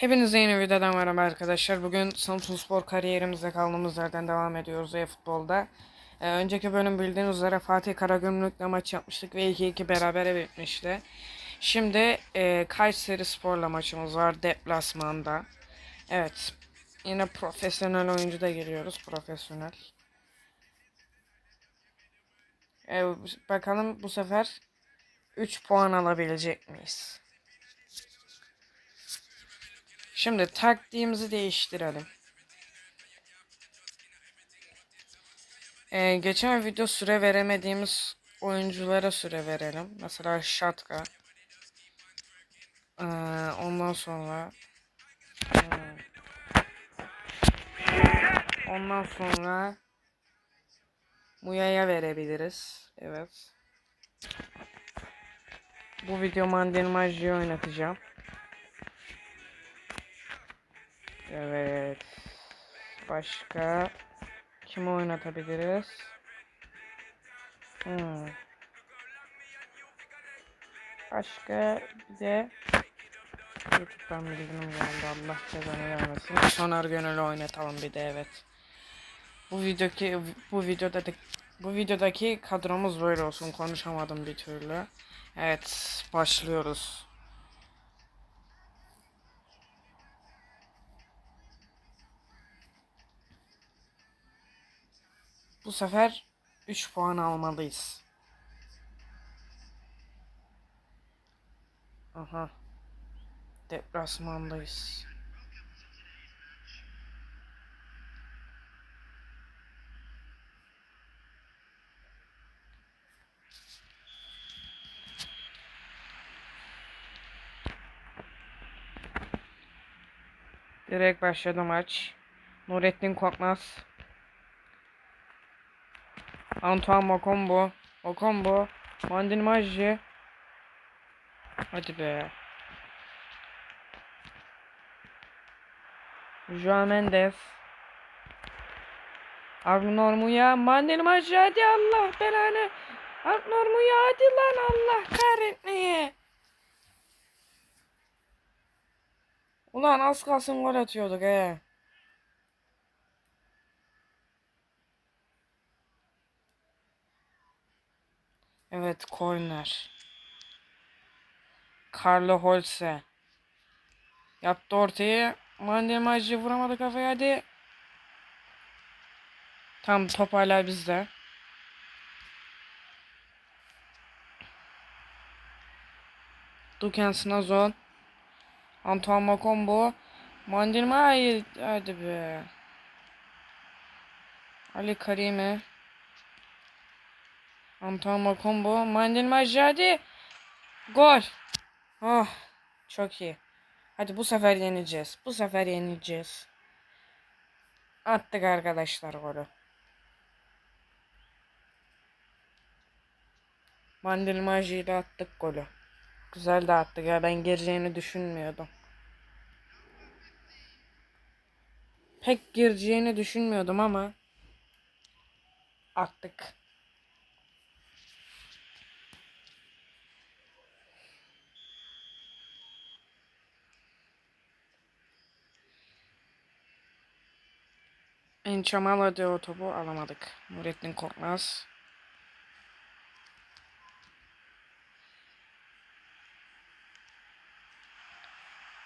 Hepinize yeni videodan merhaba arkadaşlar. Bugün Samsun Spor kariyerimizde kaldığımız yerden devam ediyoruz e-futbolda. Ee, önceki bölüm bildiğiniz üzere Fatih Karagümrük'le maç yapmıştık ve 2-2 berabere bitmişti. Şimdi e, Kayseri Spor'la maçımız var deplasmanda. Evet. Yine profesyonel oyuncu da giriyoruz. Profesyonel. Ee, bakalım bu sefer 3 puan alabilecek miyiz? Şimdi taktiğimizi değiştirelim. Ee, geçen video süre veremediğimiz oyunculara süre verelim. Mesela Şatka. Ee, ondan sonra hmm. ondan sonra Muya'ya verebiliriz. Evet. Bu video Mandel Magi'yi oynatacağım. Evet. Başka kimi oynatabiliriz? Hmm. Başka bir de YouTube'dan bildirim geldi. Allah cezanı vermesin. Sonar Gönül'ü oynatalım bir de evet. Bu videodaki bu videoda da, bu videodaki kadromuz böyle olsun. Konuşamadım bir türlü. Evet, başlıyoruz. Bu sefer 3 puan almalıyız. Aha. Deplasmandayız. Direkt başladı maç. Nurettin Korkmaz. Antoine Makombo. Makombo. Mandil Maggi. Hadi be. Joao Mendes. Arnor Muya. Mandil Maggi hadi Allah belanı. Arnor Muya hadi lan Allah kahretmeye. Ulan az kalsın gol atıyorduk he. Evet corner. Carlo Holse. Yaptı ortaya. Mandemacı vuramadı kafaya hadi. Tam top hala bizde. Duken Snazon. Antoine Makombo. Mandemacı hadi be. Ali Karime. Antoine Makombo. Mandel Majadi. Gol. Oh. Çok iyi. Hadi bu sefer yeneceğiz. Bu sefer yeneceğiz. Attık arkadaşlar golü. Mandel Maji attık golü. Güzel de attık ya. Ben gireceğini düşünmüyordum. Pek gireceğini düşünmüyordum ama attık. Ençamal hadi o topu alamadık. Nurettin Korkmaz.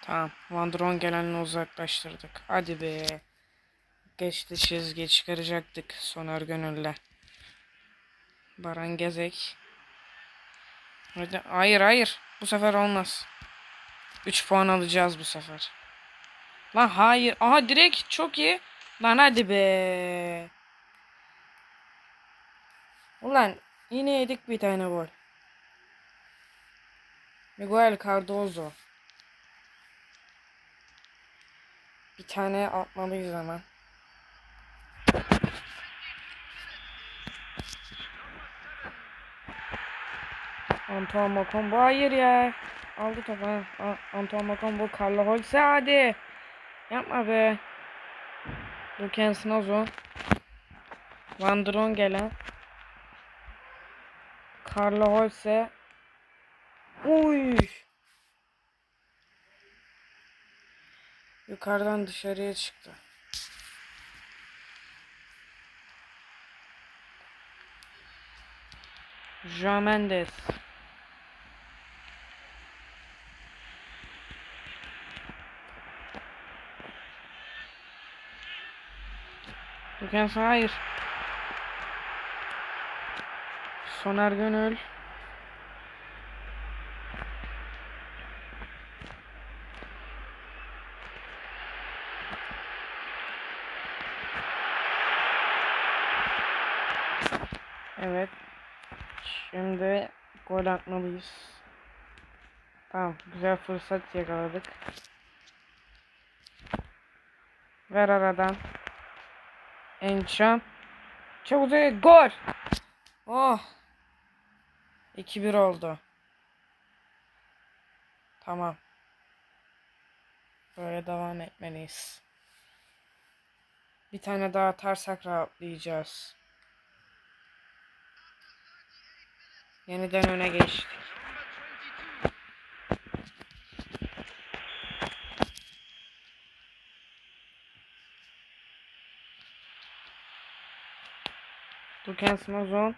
Tamam. Van gelenini uzaklaştırdık. Hadi be. Geçti çizgi çıkaracaktık Soner Gönül'le. Baran Gezek. Hayır hayır. Bu sefer olmaz. 3 puan alacağız bu sefer. Lan hayır. Aha direkt çok iyi. Lan hadi be. Ulan yine yedik bir tane gol. Miguel Cardozo. Bir tane atmalıyız hemen. Antoine Makombo hayır ya. Aldı topu. Antoine Makombo Carlo Holse hadi. Yapma be. Luken Snazo. Van Drongelen. Carlo Holse. Uy. yukarıdan dışarıya çıktı. João Mendes. Gökhan hayır. Soner Gönül. Evet. Şimdi gol atmalıyız. Tamam, güzel fırsat yakaladık. Ver aradan. Encham. Çok güzel gol. Oh. 2-1 oldu. Tamam. Böyle devam etmeliyiz. Bir tane daha atarsak rahatlayacağız. Yeniden öne geçtik. Duken Smazon.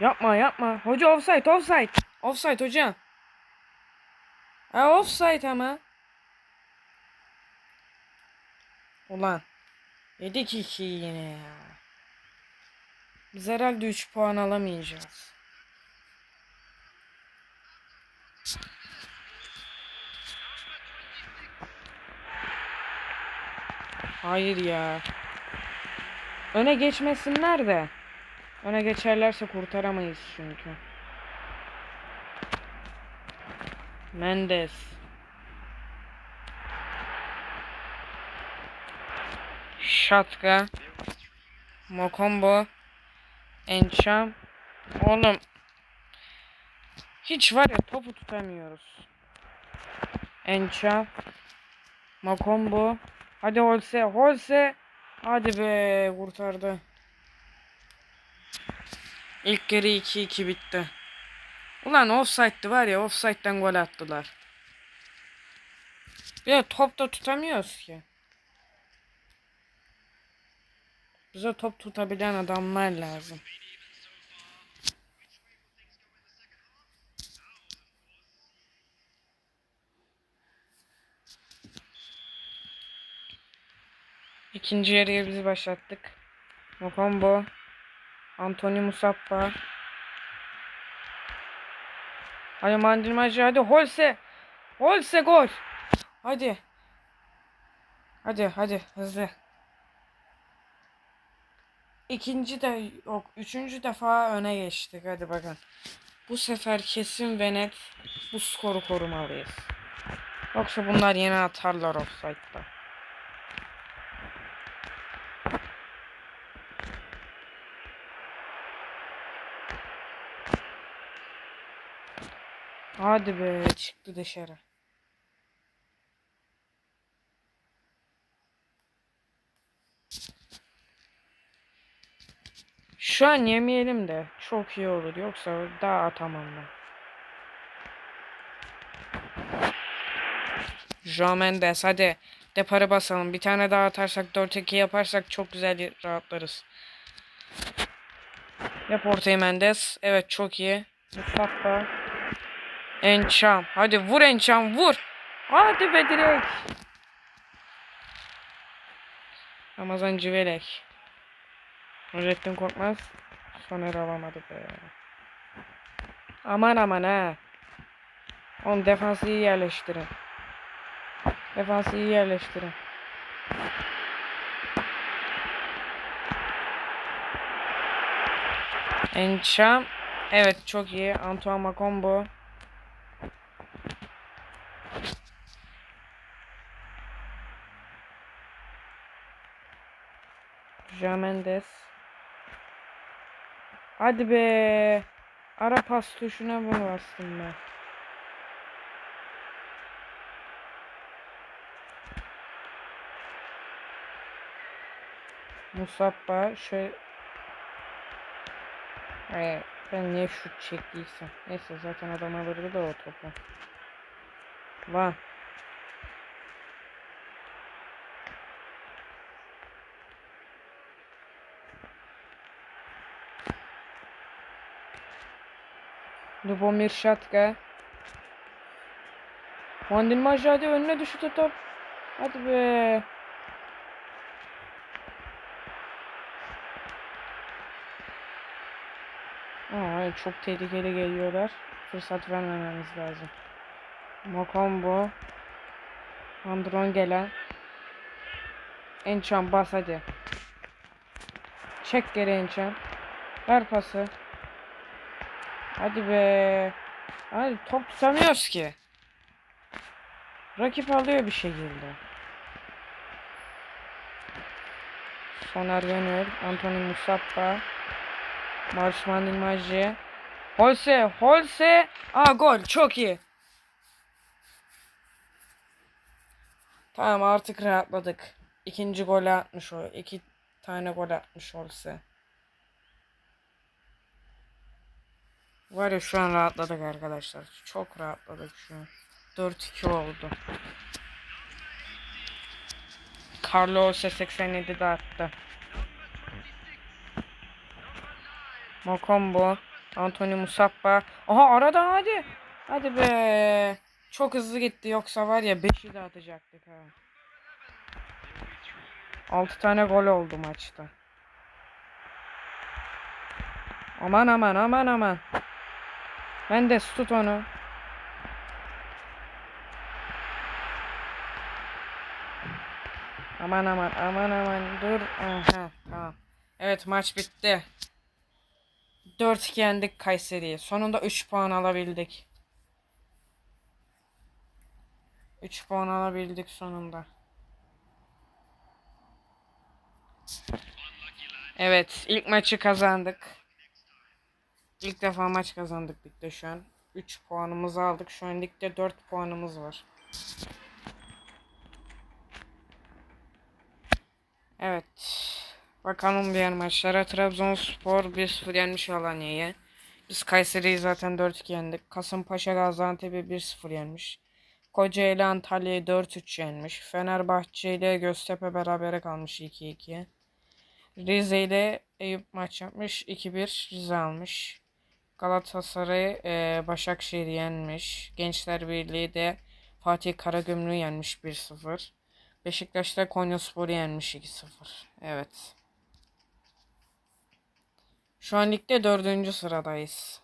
Yapma yapma. Hoca offside offside. Offside hoca. Ha offside ama. Ulan. Yedik 2 yine ya. Biz herhalde 3 puan alamayacağız. Hayır ya. Öne geçmesinler de. Öne geçerlerse kurtaramayız çünkü. Mendes. Şatka. Mokombo. Encham. Oğlum. Hiç var ya topu tutamıyoruz. Encham. Mokombo. Hadi Holse. Holse. Hadi be kurtardı. İlk yarı 2-2 bitti. Ulan offside'dı var ya offside'den gol attılar. Bir de top da tutamıyoruz ki. Bize top tutabilen adamlar lazım. İkinci yarıya biz başlattık. Mokombo. Anthony Musappa. Hadi Mandilmacı hadi Holse. Holse gol. Hadi. Hadi hadi hızlı. İkinci de yok. Üçüncü defa öne geçtik. Hadi bakın. Bu sefer kesin ve net bu skoru korumalıyız. Yoksa bunlar yine atarlar offside'da. Hadi be çıktı dışarı. Şu an yemeyelim de çok iyi olur yoksa daha atamam ben. João Mendes hadi depara basalım. Bir tane daha atarsak 4-2 yaparsak çok güzel rahatlarız. Yap ortaya Mendes. Evet çok iyi. Mustafa. Encham. Hadi vur Encham vur. Hadi be direkt. Ramazan Civelek. Nurettin Korkmaz. Soner alamadı be. Aman aman ha. Oğlum defansı iyi yerleştirin. Defansı iyi yerleştirin. Encham. Evet çok iyi. Antoine Makombo. Jamendes. Hadi be. Ara pas tuşuna mı bastım ben? Musabba şöyle ee, ben niye şut çektiysem. Neyse zaten adam alırdı da o topu. Lan. Lubomir Şatka. Van Dilmaj hadi önüne düştü top. Hadi be. Aa, çok tehlikeli geliyorlar. Fırsat vermememiz lazım. Mokombo. Andron gelen. Ençan bas hadi. Çek geri Ençan. Ver pası. Hadi be. Hadi top tutamıyoruz ki. Rakip alıyor bir şekilde. Soner Gönül, Anthony Musappa, Marşman Dilmacı. Holse, Holse. Aa gol, çok iyi. Tamam artık rahatladık. İkinci golü atmış o. İki tane gol atmış Holse. Var ya şu an rahatladık arkadaşlar. Çok rahatladık şu an. 4-2 oldu. Carlos 87'de attı. Mokombo, Anthony Musappa. Aha arada hadi. Hadi be. Çok hızlı gitti yoksa var ya 5'i de atacaktık ha. 6 tane gol oldu maçta. Aman aman aman aman. Mendes tut onu. Aman aman aman aman dur. Aha, tamam. Evet maç bitti. 4-2 yendik Kayseri'yi. Sonunda 3 puan alabildik. 3 puan alabildik sonunda. Evet ilk maçı kazandık. İlk defa maç kazandık ligde şu an. 3 puanımızı aldık. Şu an ligde 4 puanımız var. Evet. Bakalım diğer maçlara. Trabzonspor 1-0 yenmiş Alanya'yı. Biz Kayseri'yi zaten 4-2 yendik. Kasımpaşa Gaziantep'i 1-0 yenmiş. Kocaeli Antalya'yı 4-3 yenmiş. Fenerbahçe ile Göztepe berabere kalmış 2-2. Rize ile Eyüp maç yapmış. 2-1 Rize almış. Galatasaray e, Başakşehir'i yenmiş. Gençler Birliği de Fatih Karagümrük'ü yenmiş 1-0. Beşiktaş'ta Konyaspor'u yenmiş 2-0. Evet. Şu an ligde dördüncü sıradayız.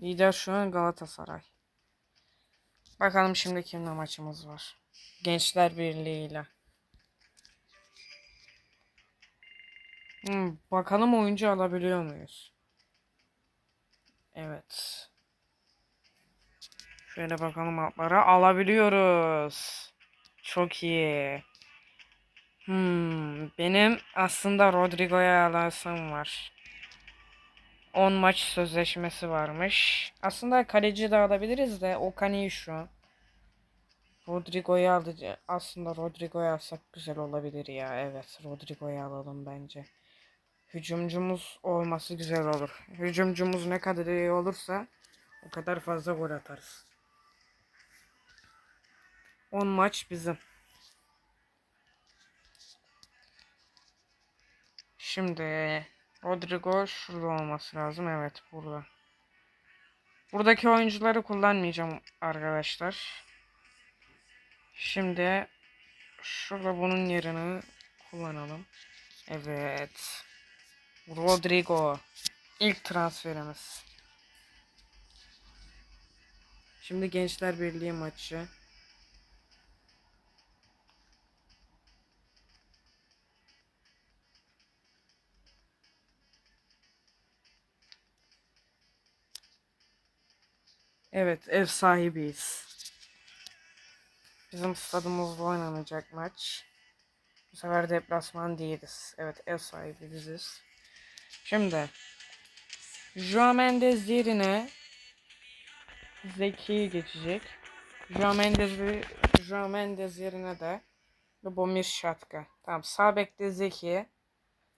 Lider şu an Galatasaray. Bakalım şimdi kimle maçımız var. Gençler Birliği ile. Hmm, bakalım oyuncu alabiliyor muyuz? Evet. Şöyle bakalım altlara alabiliyoruz. Çok iyi. Hmm, benim aslında Rodrigo'ya alasım var. 10 maç sözleşmesi varmış. Aslında kaleci de alabiliriz de o iyi şu. Rodrigo'yu aldı. Aslında Rodrigo'yu alsak güzel olabilir ya. Evet Rodrigo'yu alalım bence. Hücumcumuz olması güzel olur. Hücumcumuz ne kadar iyi olursa o kadar fazla gol atarız. 10 maç bizim. Şimdi Rodrigo şurada olması lazım. Evet burada. Buradaki oyuncuları kullanmayacağım arkadaşlar. Şimdi şurada bunun yerini kullanalım. Evet. Rodrigo. ilk transferimiz. Şimdi Gençler Birliği maçı. Evet, ev sahibiyiz. Bizim stadımızda oynanacak maç. Bu sefer deplasman değiliz. Evet, ev sahibi biziz. Şimdi Joao Mendes yerine Zeki geçecek. Joao Mendes, Joao Mendes yerine de Lubomir Şatka. Tamam, sağ bekte Zeki.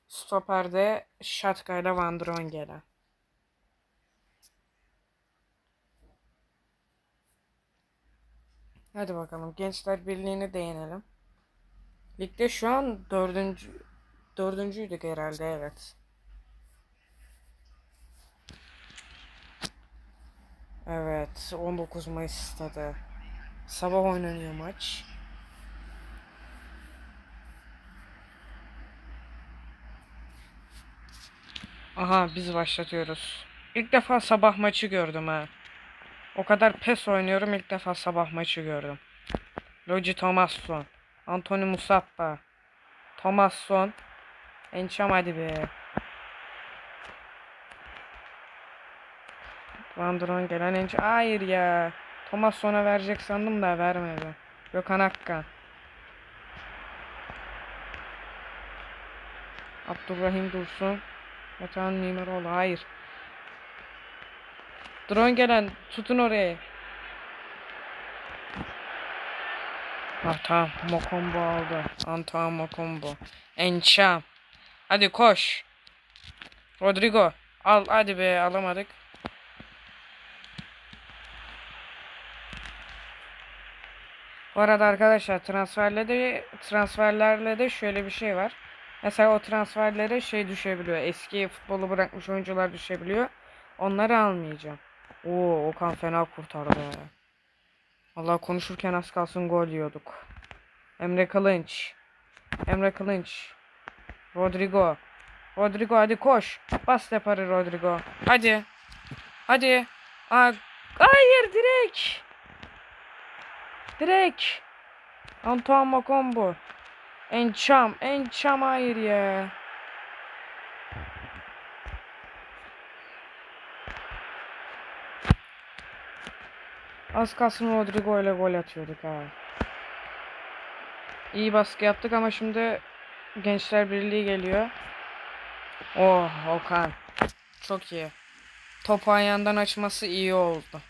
Stoperde Şatka ile Van Drongelen. Hadi bakalım Gençler Birliği'ne değinelim. Ligde şu an dördüncü dördüncüydük herhalde evet. Evet 19 Mayıs stadı. Sabah oynanıyor maç. Aha biz başlatıyoruz. İlk defa sabah maçı gördüm ha. O kadar pes oynuyorum ilk defa sabah maçı gördüm. Logi Thomasson. Anthony Musappa. Thomasson. Encham hadi be. Van Dron gelen Encham. Hayır ya. Thomasson'a verecek sandım da vermedi. Gökhan Akkan. Abdurrahim Dursun. Metehan Mimaroğlu. Hayır. Drone gelen. Tutun orayı. Ah tamam. Mokombo aldı. Antoine Mokombo. Encham. Hadi koş. Rodrigo. Al hadi be alamadık. Bu arada arkadaşlar transferle de transferlerle de şöyle bir şey var. Mesela o transferlere şey düşebiliyor. Eski futbolu bırakmış oyuncular düşebiliyor. Onları almayacağım. Oo Okan fena kurtardı. Allah konuşurken az kalsın gol yiyorduk. Emre Kılınç. Emre Kılınç. Rodrigo. Rodrigo hadi koş. Bas yaparı Rodrigo. Hadi. Hadi. Aa, hayır direkt. Direkt. Antoine Makombo. Encham. Encham hayır ya. Az kalsın Rodrigo ile gol atıyorduk ha. İyi baskı yaptık ama şimdi Gençler Birliği geliyor. Oh Okan. Çok iyi. Topu ayağından açması iyi oldu.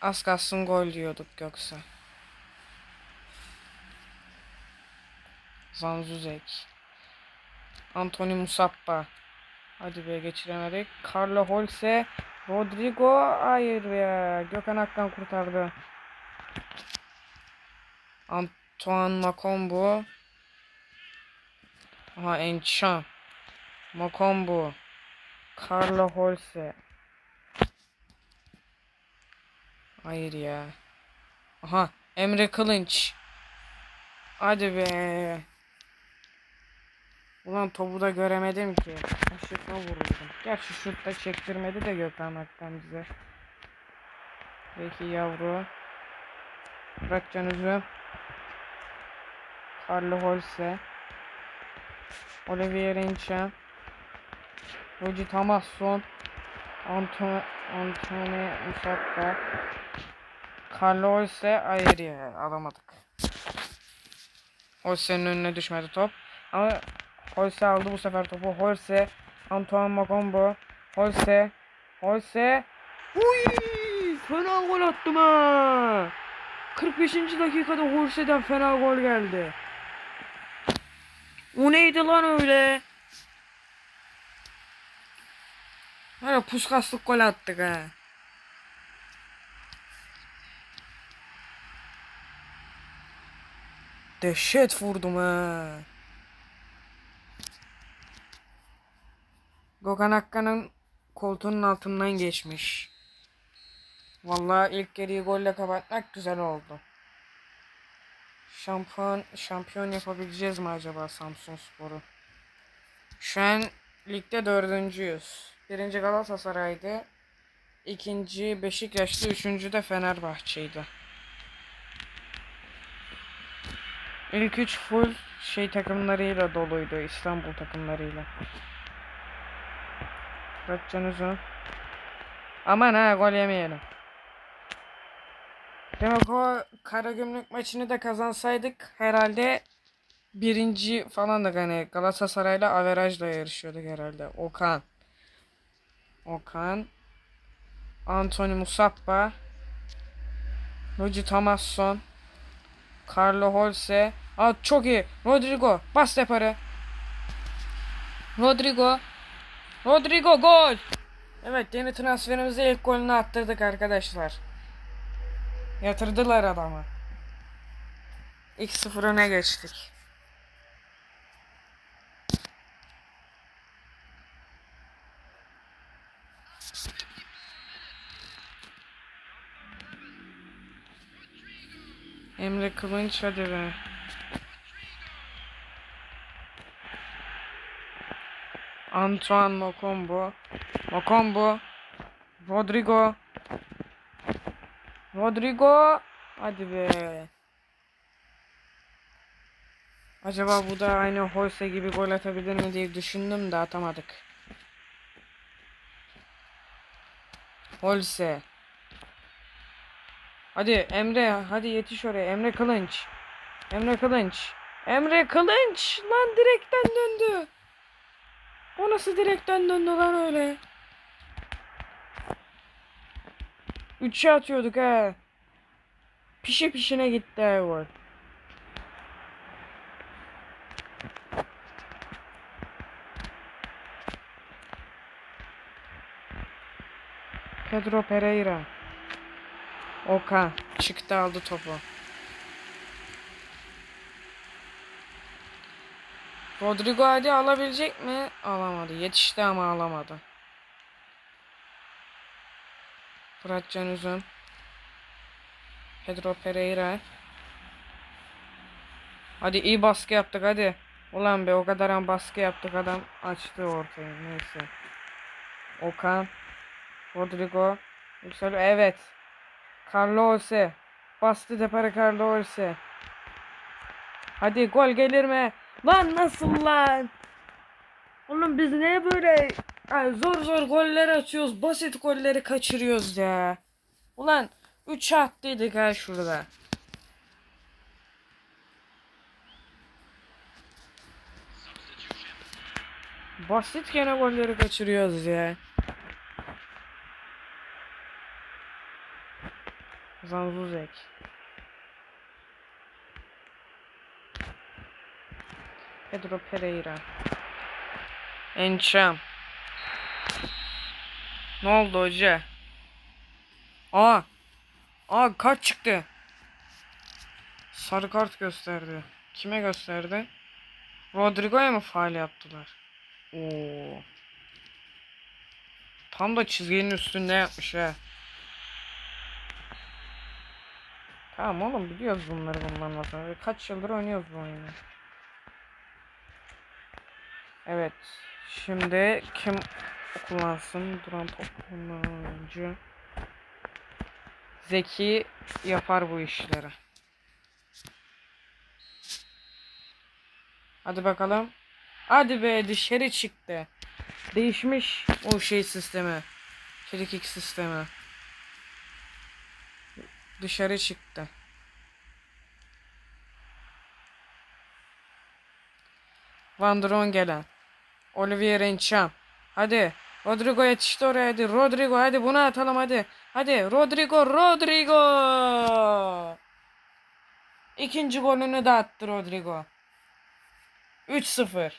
Az kalsın gol diyorduk yoksa. Zanzuzek. Anthony Musappa. Hadi be geçiremedik. Carlo Holse. Rodrigo. Hayır ya. Gökhan Akkan kurtardı. Antoine Makombo. Aha Encham. Makombo. Carlo Holse. Hayır ya. Aha Emre Kılınç. Hadi be. Ulan topu da göremedim ki. Aşıkla vuruldum. Gerçi şutta çektirmedi de Gökhan Aktan bize. Peki yavru. Bırak can üzüm. Carlo Holse. Olivier Encha. Rogi Tamasson. Anton Antony Musakka. Carlo Holse. Hayır ya alamadık. Holse'nin önüne düşmedi top. Ama Holse aldı bu sefer topu. Holse. Antoine Makombo. Holse. Holse. Uy! Fena gol attım ha. 45. dakikada Holse'den fena gol geldi. O neydi lan öyle? Hani puskaslık gol attık ha. Dehşet vurdum ha. Gökhan Akkan'ın koltuğunun altından geçmiş. Vallahi ilk geriyi golle kapatmak güzel oldu. Şampiyon şampiyon yapabileceğiz mi acaba Samsun Spor'u? Şu an ligde dördüncüyüz. Birinci Galatasaray'dı. İkinci Beşiktaş'tı. Üçüncü de Fenerbahçe'ydi. İlk üç full şey takımlarıyla doluydu. İstanbul takımlarıyla. Bırakcan uzun. Aman ha gol yemeyelim. Demek o Karagümrük maçını da kazansaydık herhalde birinci falan da hani Galatasaray'la averajla yarışıyorduk herhalde. Okan. Okan. Anthony Musappa. Luigi Tomasson. Carlo Holse. Aa çok iyi. Rodrigo. Bas yaparı. Rodrigo. Rodrigo gol. Evet yeni transferimize ilk golünü attırdık arkadaşlar. Yatırdılar adamı. İlk 0 öne geçtik. Emre Kılınç hadi be. Antoine Mokombo. Mokombo. Rodrigo. Rodrigo. Hadi be. Acaba bu da aynı Holse gibi gol atabilir mi diye düşündüm de atamadık. Holse. Hadi Emre hadi yetiş oraya. Emre Kılınç. Emre Kılınç. Emre Kılınç. Lan direkten döndü. O nasıl direkten döndü lan öyle? Üçe atıyorduk ha. Pişe pişine gitti ha gol. Pedro Pereira. Okan çıktı aldı topu. Rodrigo hadi alabilecek mi? Alamadı. Yetişti ama alamadı. Fırat Can Üzüm. Pedro Pereira. Hadi iyi baskı yaptık hadi. Ulan be o kadar an baskı yaptık adam açtı ortayı neyse. Okan. Rodrigo. Yüksel evet. Carlos. Bastı depara Carlos. Hadi gol gelir mi? Lan nasıl lan? Oğlum biz ne böyle ay, zor zor goller atıyoruz. Basit golleri kaçırıyoruz ya. Ulan 3 attıydık ha şurada. Basit gene golleri kaçırıyoruz ya. Zanzuzek. Pedro Pereira. Encham. Ne oldu hoca? Aa. Aa kart çıktı. Sarı kart gösterdi. Kime gösterdi? Rodrigo'ya mı faal yaptılar? Oo. Tam da çizginin üstünde yapmış ha. Tamam oğlum biliyoruz bunları sonra. Kaç yıldır oynuyoruz bu oyunu. Evet. Şimdi kim kullansın? Duran top kullanıcı. Zeki yapar bu işleri. Hadi bakalım. Hadi be dışarı çıktı. Değişmiş o şey sistemi. Frikik sistemi. Dışarı çıktı. Van Dron gelen. Olivier Encham. Hadi. Rodrigo yetişti oraya hadi. Rodrigo hadi bunu atalım hadi. Hadi Rodrigo Rodrigo. İkinci golünü de attı Rodrigo. 3-0.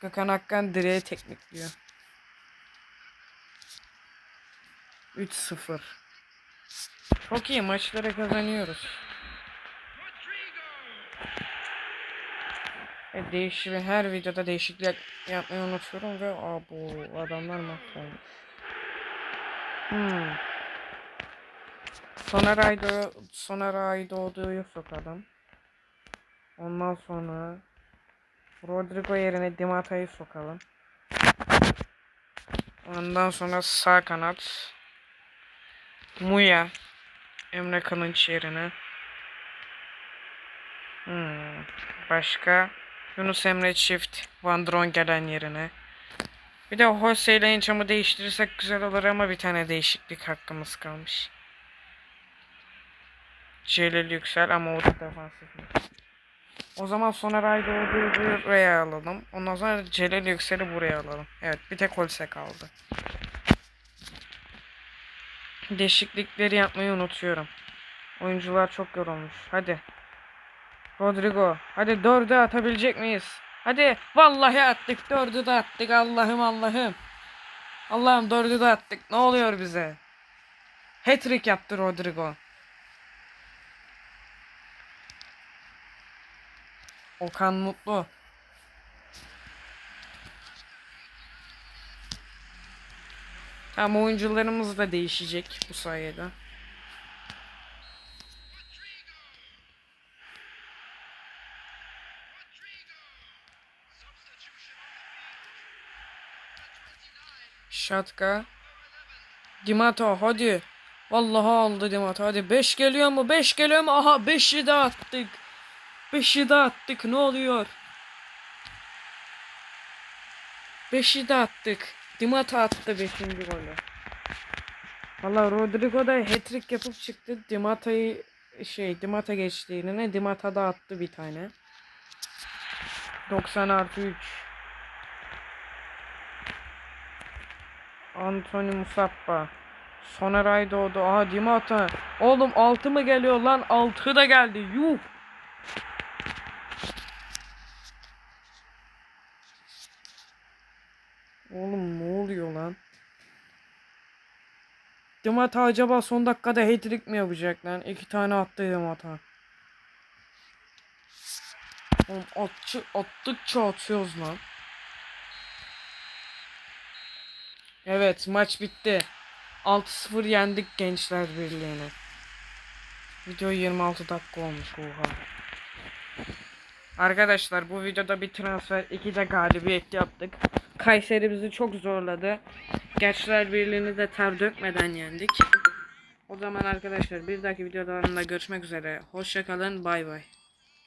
Gökhan Akkan direğe teknikliyor. 3-0. Çok iyi maçlara kazanıyoruz. E, değişimi her videoda değişiklik yapmayı unutuyorum ve aa, bu adamlar mahvolmuş. Hmm. Soner Aydo Soner Aydoğdu'yu sokalım. Ondan sonra Rodrigo yerine Dimata'yı sokalım. Ondan sonra sağ kanat Muya Emre Kılınç yerine. Hmm. Başka Yunus Emre çift Van Dron gelen yerine. Bir de Jose ile Ençam'ı değiştirirsek güzel olur ama bir tane değişiklik hakkımız kalmış. Celil Yüksel ama o da defansif. mi? O zaman Soner Aydoğdu'yu buraya alalım. Ondan sonra Celil Yüksel'i buraya alalım. Evet bir tek Holse kaldı. Değişiklikleri yapmayı unutuyorum. Oyuncular çok yorulmuş. Hadi. Rodrigo. Hadi dördü atabilecek miyiz? Hadi. Vallahi attık. Dördü de attık. Allah'ım Allah'ım. Allah'ım dördü de attık. Ne oluyor bize? Hat-trick yaptı Rodrigo. Okan Mutlu. Ama oyuncularımız da değişecek bu sayede. Şatka. Dimato hadi. Vallahi aldı Dimato hadi. 5 geliyor mu? 5 geliyor mu? Aha 5'i de attık. 5'i de attık ne oluyor? 5'i de attık. Dimata attı 5. golü. Valla Rodrigo da hat-trick yapıp çıktı. Dimata'yı şey Dimata geçti yerine. Dimata da attı bir tane. 90 artı 3. Anthony Musappa. Soner Aydoğdu. Aha Dimata. Oğlum 6 mı geliyor lan? 6 da geldi. Yuh. Oğlum ne oluyor lan? Dimata acaba son dakikada hat-trick mi yapacak lan? İki tane attı Dimata. Oğlum atçı, attıkça atıyoruz lan. Evet maç bitti. 6-0 yendik Gençler Birliği'ni. Video 26 dakika olmuş oha. Arkadaşlar bu videoda bir transfer, iki de galibiyet yaptık. Kayseri bizi çok zorladı. Gençler Birliği'ni de ter dökmeden yendik. O zaman arkadaşlar bir dahaki videolarında görüşmek üzere. Hoşçakalın bay bay.